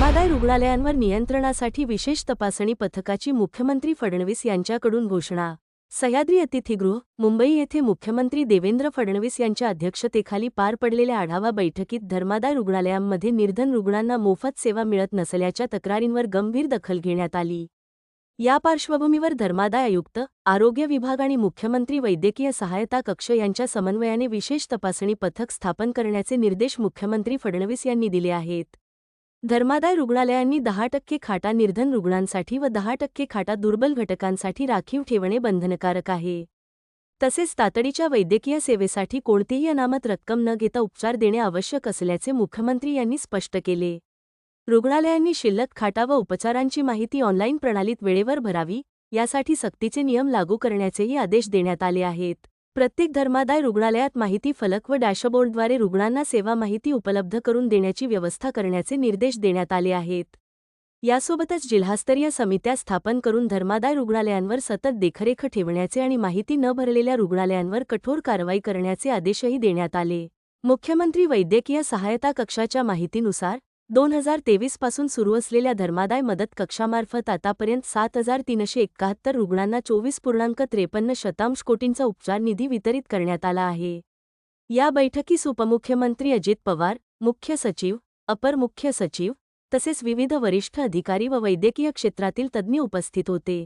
धर्मादाय रुग्णालयांवर नियंत्रणासाठी विशेष तपासणी पथकाची मुख्यमंत्री फडणवीस यांच्याकडून घोषणा. सह्याद्री अतिथीगृह मुंबई येथे मुख्यमंत्री देवेंद्र फडणवीस यांच्या अध्यक्षतेखाली पार पडलेल्या आढावा बैठकीत धर्मादाय रुग्णालयांमध्ये निर्धन रुग्णांना मोफत सेवा मिळत नसल्याच्या तक्रारींवर गंभीर दखल घेण्यात आली. या पार्श्वभूमीवर धर्मादाय आयुक्त आरोग्य विभाग आणि मुख्यमंत्री वैद्यकीय सहायता कक्ष यांच्या समन्वयाने विशेष तपासणी पथक स्थापन करण्याचे निर्देश मुख्यमंत्री फडणवीस यांनी दिले आहेत. धर्मादाय रुग्णालयांनी दहा टक्के खाटा निर्धन रुग्णांसाठी व दहा टक्के खाटा दुर्बल घटकांसाठी राखीव ठेवणे बंधनकारक आहे. तसेच तातडीच्या वैद्यकीय सेवेसाठी कोणतीही अनामत रक्कम न घेता उपचार देणे आवश्यक असल्याचे मुख्यमंत्री यांनी स्पष्ट केले. रुग्णालयांनी शिल्लक खाटा व उपचारांची माहिती ऑनलाईन प्रणालीत वेळेवर भरावी यासाठी सक्तीचे नियम लागू करण्याचेही आदेश देण्यात आले आहेत. प्रत्येक धर्मादाय रुग्णालयात माहिती फलक व डॅशबोर्डद्वारे रुग्णांना सेवा माहिती उपलब्ध करून देण्याची व्यवस्था करण्याचे निर्देश देण्यात आले आहेत. यासोबतच जिल्हास्तरीय समित्या स्थापन करून धर्मादाय रुग्णालयांवर सतत देखरेख ठेवण्याचे आणि माहिती न भरलेल्या रुग्णालयांवर कठोर कारवाई करण्याचे आदेशही देण्यात आले. मुख्यमंत्री वैद्यकीय सहायता कक्षाच्या माहितीनुसार दोन हजार तेवीसपासून सुरू असलेल्या धर्मादाय मदत कक्षामार्फत आतापर्यंत सात हजार तीनशे एकाहत्तर रुग्णांना चोवीस पूर्णांक त्रेपन्न शतांश कोटींचा उपचार निधी वितरित करण्यात आला आहे. या बैठकीस उपमुख्यमंत्री अजित पवार मुख्य सचिव अपर मुख्य सचिव तसेच विविध वरिष्ठ अधिकारी व वैद्यकीय क्षेत्रातील तज्ज्ञ उपस्थित होते.